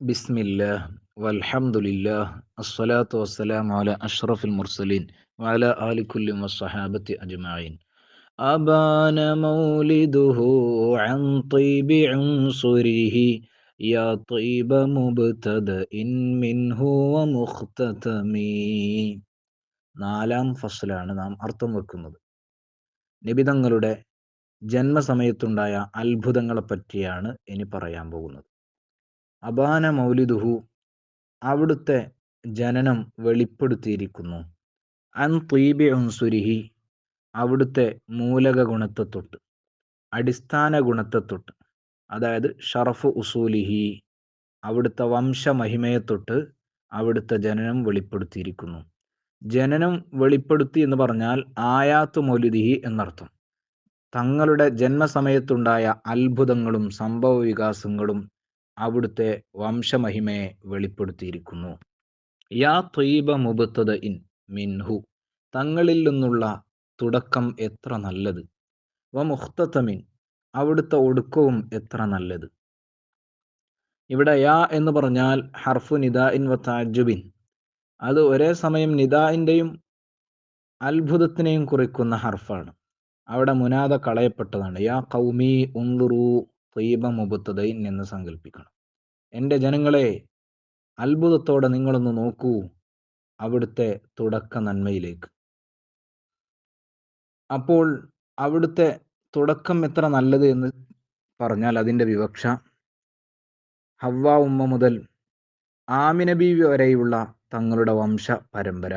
بسم الله والحمد لله الصلاة والسلام على أشرف المرسلين وعلى آل كل والصحابة أجمعين أبان مولده عن طيب عنصره يا طيب مبتدأ منه ومختتم നാലാം ഫസലാണ് നാം അർത്ഥം വെക്കുന്നത് നിബിതങ്ങളുടെ ജന്മസമയത്തുണ്ടായ അത്ഭുതങ്ങളെ പറ്റിയാണ് ഇനി പറയാൻ പോകുന്നത് അബാന മൗലിദുഹു. അവിടുത്തെ ജനനം വെളിപ്പെടുത്തിയിരിക്കുന്നു. അൻ തീബി ഉൻസുരിഹി. അവിടുത്തെ മൂലക ഗുണത്തെ തൊട്ട്. അടിസ്ഥാന ഗുണത്തെ തൊട്ട്. അതായത് ഷറഫ് ഉസൂലിഹി. അവിടുത്തെ വംശമഹിമയെ തൊട്ട് അവിടുത്തെ ജനനം വെളിപ്പെടുത്തിയിരിക്കുന്നു. ജനനം വെളിപ്പെടുത്തി എന്ന് പറഞ്ഞാൽ ആയാത്ത് മൗലിദിഹി എന്നർത്ഥം. തങ്ങളുടെ ജന്മസമയത്തുണ്ടായ അത്ഭുതങ്ങളും സംഭവ വികാസങ്ങളും അവിടുത്തെ വംശമഹിമയെ വെളിപ്പെടുത്തിയിരിക്കുന്നു. യാ ത്വീബ മുബത്തത് ഇൻ മിൻഹു. തങ്ങളിൽ നിന്നുള്ള തുടക്കം എത്ര നല്ലത്. വ മുഹ്തമിൻ അവിടുത്തെ ഒടുക്കവും എത്ര നല്ലത്. ഇവിടെ യാ എന്ന് പറഞ്ഞാൽ ഹർഫു നിദാഇൻ വ താജുബിൻ അത് ഒരേ സമയം നിദാഇന്റെയും അത്ഭുതത്തിനെയും കുറിക്കുന്ന ഹർഫാണ്. അവിടെ മുനാദ കളയപ്പെട്ടതാണ്. യാ കൗമി ഉന്തുറു ത്വയ്ബ മുബത്തതൈൻ എന്ന് സങ്കല്പിക്കണം എന്റെ ജനങ്ങളെ അത്ഭുതത്തോടെ നിങ്ങളൊന്ന് നോക്കൂ. അവിടുത്തെ തുടക്ക നന്മയിലേക്ക് അപ്പോൾ അവിടുത്തെ തുടക്കം എത്ര നല്ലത് എന്ന് പറഞ്ഞാൽ അതിന്റെ വിവക്ഷ ഹവ്വ ഉമ്മ മുതൽ ആമിനബി വരെയുള്ള തങ്ങളുടെ വംശ പരമ്പര.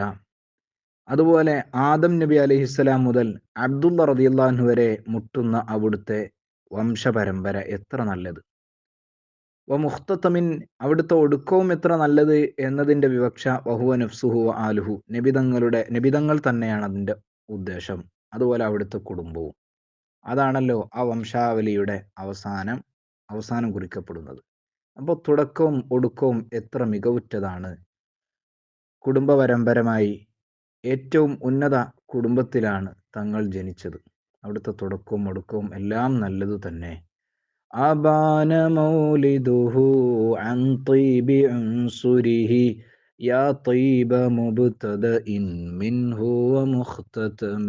അതുപോലെ ആദം നബി അലഹിസ്സലാം മുതൽ അബ്ദുള്ള റദിയുള്ളാഹു വരെ മുട്ടുന്ന അവിടുത്തെ വംശപരമ്പര എത്ര നല്ലത്? വ മുഖ്തമിൻ അവിടുത്തെ ഒടുക്കവും എത്ര നല്ലത് എന്നതിന്റെ വിവക്ഷ വഹുവ നഫ്സുഹു ആലുഹു. നബിതങ്ങളുടെ നബിതങ്ങൾ തന്നെയാണ് അതിന്റെ ഉദ്ദേശം. അതുപോലെ അവിടുത്തെ കുടുംബവും. അതാണല്ലോ ആ വംശാവലിയുടെ അവസാനം അവസാനം കുറിക്കപ്പെടുന്നത്. അപ്പോൾ തുടക്കവും ഒടുക്കവും എത്ര മികവുറ്റതാണ്. കുടുംബപരമ്പരമായി ഏറ്റവും ഉന്നത കുടുംബത്തിലാണ് തങ്ങൾ ജനിച്ചത്. അവിടുത്തെ തുടക്കവും ഒടുക്കവും എല്ലാം നല്ലതു തന്നെ അബാന മൗലിദുഹു അൻ طيب عنصره يا طيب مبتدأ منه ومختتم